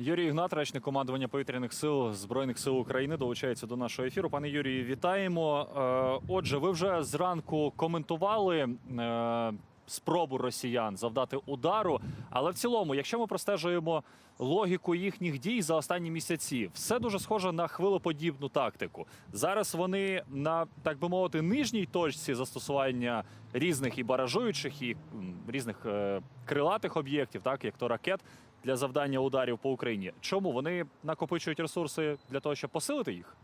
Юрій Ігнат, речник командування повітряних сил Збройних сил України, долучається до нашого ефіру. Пане Юрію, вітаємо. Е, Отже, ви вже зранку коментували е, спробу росіян завдати удару. Але в цілому, якщо ми простежуємо логіку їхніх дій за останні місяці, все дуже схоже на хвилеподібну тактику. Зараз вони на так би мовити нижній точці застосування різних і баражуючих, і різних е, крилатих об'єктів, так як то ракет для завдання ударів по Україні. Чому вони накопичують ресурси для того, щоб посилити їх?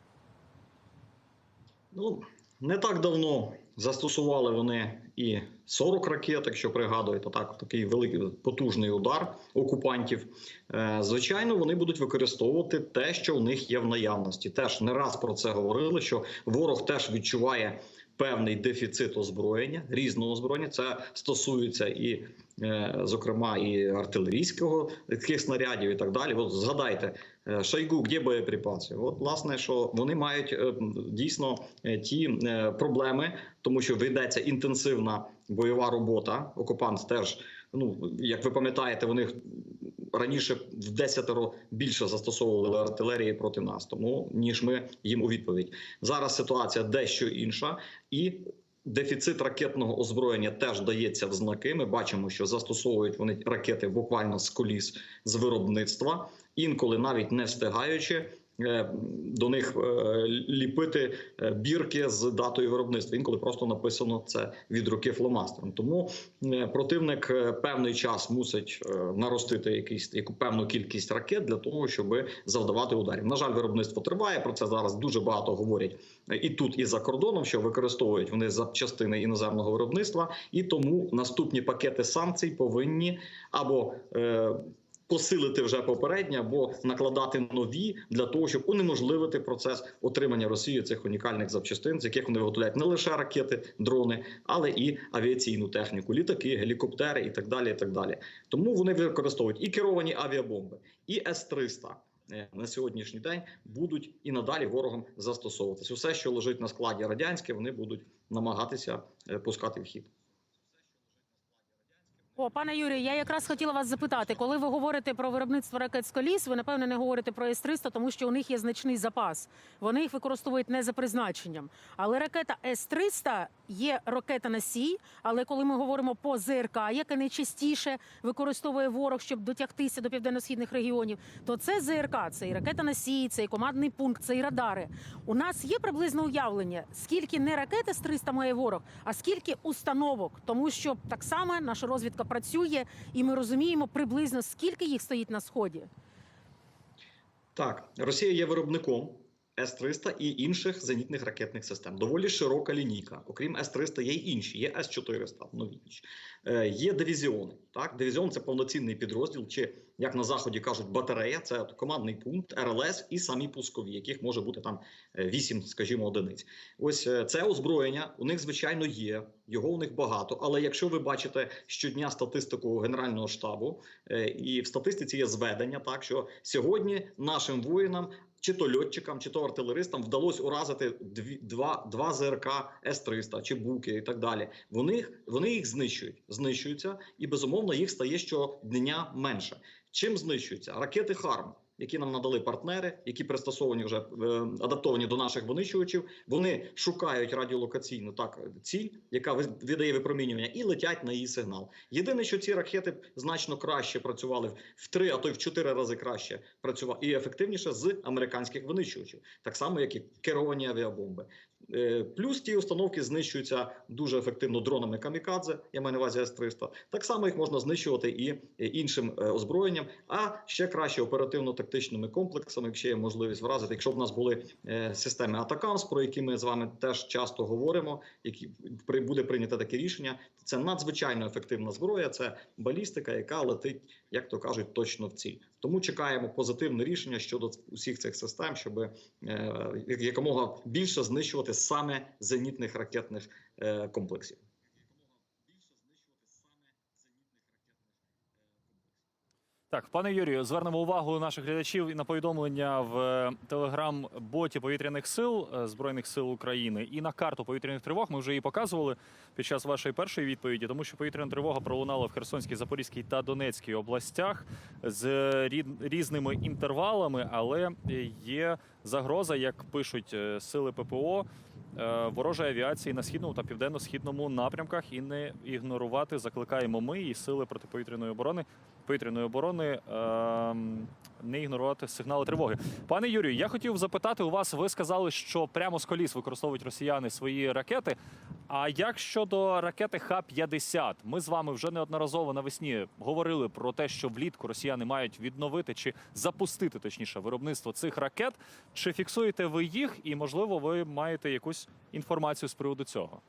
Ну, не так давно застосували вони і 40 ракет, якщо пригадуєте, так такий великий потужний удар окупантів. Е, Звичайно, вони будуть використовувати те, що в них є в наявності. Теж не раз про це говорили. Що ворог теж відчуває певний дефіцит озброєння, різного озброєння. Це стосується і, е, зокрема, і артилерійського таких снарядів, і так далі. От згадайте. е, Шойгу, де боєприпаси? От, власне, що вони мають е, дійсно ті проблеми, тому що ведеться інтенсивна бойова робота. Окупант теж, ну як ви пам'ятаєте, вони раніше в десятеро більше застосовували артилерії проти нас, тому ніж ми їм у відповідь. Зараз ситуація дещо інша і. Дефіцит ракетного озброєння теж дається в знаки. Ми бачимо, що застосовують вони ракети буквально з коліс з виробництва, інколи навіть не встигаючи до них е, ліпити е, бірки з датою виробництва. Інколи просто написано це від руки фломастером. Тому е, противник е, певний час мусить е, наростити якийсь яку певну кількість ракет для того, щоб завдавати ударів. На жаль, виробництво триває. Про це зараз дуже багато говорять е, і тут, і за кордоном, що використовують вони запчастини іноземного виробництва, і тому наступні пакети санкцій повинні або е, Посилити вже попередні або накладати нові для того, щоб унеможливити процес отримання Росії цих унікальних запчастин, з яких вони виготовляють не лише ракети, дрони, але і авіаційну техніку, літаки, гелікоптери і так далі. І так далі. Тому вони використовують і керовані авіабомби, і С-300 е, на сьогоднішній день будуть і надалі ворогом застосовуватися. Усе, що лежить на складі радянське, вони будуть намагатися е, пускати в хід. О, пане Юрію, я якраз хотіла вас запитати, коли ви говорите про виробництво ракет з коліс, ви напевно не говорите про С-300, тому що у них є значний запас. Вони їх використовують не за призначенням. Але ракета С-300 є ракета носій. Але коли ми говоримо по ЗРК, яке найчастіше використовує ворог, щоб дотягтися до південно-східних регіонів, то це ЗРК, це і ракета носій, це і командний пункт, це і радари. У нас є приблизне уявлення, скільки не ракет С-300 має ворог, а скільки установок, тому що так само наша розвідка працює, і ми розуміємо приблизно скільки їх стоїть на сході. Так, Росія є виробником С-300 і інших зенітних ракетних систем. Доволі широка лінійка. Окрім С-300, є й інші. Є С-400, новітніші. Е, є дивізіони. Так, дивізіон це повноцінний підрозділ, чи як на заході кажуть, батарея. Це командний пункт, РЛС і самі пускові, яких може бути там 8, скажімо, одиниць. Ось е, це озброєння. У них звичайно є. Його у них багато. Але якщо ви бачите щодня статистику Генерального штабу, е, і в статистиці є зведення, так що сьогодні нашим воїнам. Чи то льотчикам, чи то артилеристам вдалося уразити дві, два, два ЗРК С-300 чи буки і так далі. Вони, вони їх знищують, знищуються, і безумовно їх стає щодня менше. Чим знищуються? Ракети Харм, які нам надали партнери, які пристосовані вже е, адаптовані до наших винищувачів. Вони шукають радіолокаційну так ціль, яка видає випромінювання, і летять на її сигнал. Єдине, що ці ракети значно краще працювали в три, а то й в чотири рази краще працювали і ефективніше з американських винищувачів, так само як і керовані авіабомби. Е, Плюс ті установки знищуються дуже ефективно дронами камікадзе. Я маю на увазі С-300. Так само їх можна знищувати і е, іншим озброєнням, а ще краще оперативно-тактичними комплексами, якщо є можливість вразити. Якщо б у нас були е, системи Атакамс, про які ми з вами теж часто говоримо, які при- буде прийнято таке рішення. Це надзвичайно ефективна зброя. Це балістика, яка летить, як то кажуть, точно в ціль. Тому чекаємо позитивне рішення щодо усіх цих систем, щоб е, якомога більше знищувати саме зенітних ракетних е, комплексів. Так, пане Юрію, звернемо увагу наших глядачів і на повідомлення в е, телеграм-боті повітряних сил е, збройних сил України і на карту повітряних тривог. Ми вже її показували під час вашої першої відповіді, тому що повітряна тривога пролунала в Херсонській, Запорізькій та Донецькій областях з різними інтервалами, але є загроза, як пишуть е, сили ППО. Ворожої авіації на східному та південно-східному напрямках і не ігнорувати закликаємо ми і сили протиповітряної оборони повітряної оборони ем, не ігнорувати сигнали тривоги. Пане Юрію, я хотів запитати у вас. Ви сказали, що прямо з коліс використовують росіяни свої ракети. А як щодо ракети Х-50? Ми з вами вже неодноразово навесні говорили про те, що влітку росіяни мають відновити чи запустити точніше виробництво цих ракет. Чи фіксуєте ви їх, і можливо ви маєте якусь інформацію з приводу цього?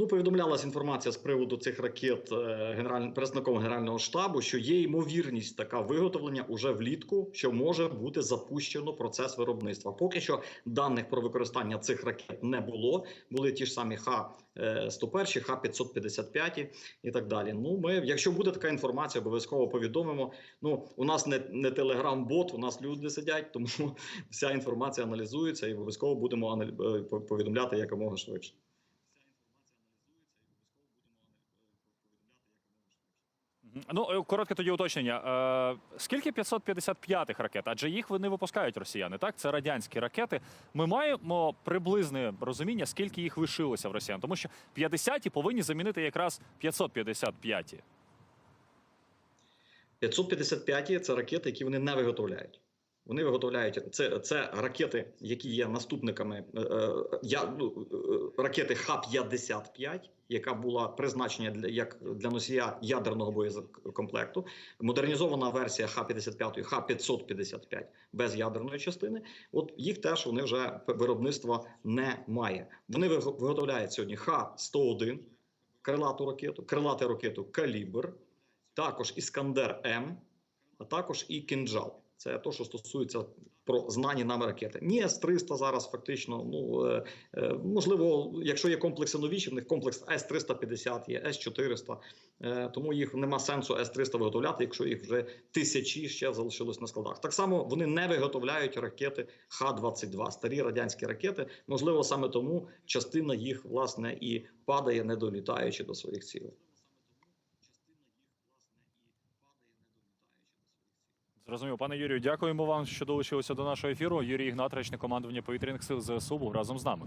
Ну, повідомлялася інформація з приводу цих ракет е, генеральним представником генерального штабу, що є ймовірність така виготовлення уже влітку, що може бути запущено процес виробництва. Поки що даних про використання цих ракет не було. Були ті ж самі Х-101, Х-555 і так далі. Ну, ми, якщо буде така інформація, обов'язково повідомимо. Ну, у нас не, не телеграм-бот, у нас люди сидять, тому вся інформація аналізується і обов'язково будемо е, повідомляти якомога швидше. Ну, е, коротке тоді уточнення. Е, скільки 555-х ракет? Адже їх вони випускають росіяни, так? Це радянські ракети. Ми маємо приблизне розуміння, скільки їх лишилося в росіян, тому що 50-ті повинні замінити якраз 555-ті. 555 – це ракети, які вони не виготовляють. Вони виготовляють це, це ракети, які є наступниками е, е, я, ну, е, ракети Х-55, яка була призначена для як для носія ядерного боєкомплекту. Модернізована версія Х-55, Х-555 без ядерної частини. От їх теж вони вже виробництва немає. Вони виготовляють сьогодні Х-101, крилату ракету, крилату ракету Калібр, також Іскандер М, а також і Кінджал. Це те, що стосується про знані нами ракети. Ні, С-300 зараз фактично, ну е, е, можливо, якщо є комплекси новіші, в них комплекс С-350 є, С-400, е, тому їх нема сенсу С-300 виготовляти, якщо їх вже тисячі ще залишилось на складах. Так само вони не виготовляють ракети Х-22, старі радянські ракети. Можливо, саме тому частина їх власне і падає, не долітаючи до своїх цілей. Зрозуміло, пане Юрію, дякуємо вам, що долучилися до нашого ефіру. Юрій Ігнат, речник командування повітряних сил ЗСУ, був разом з нами.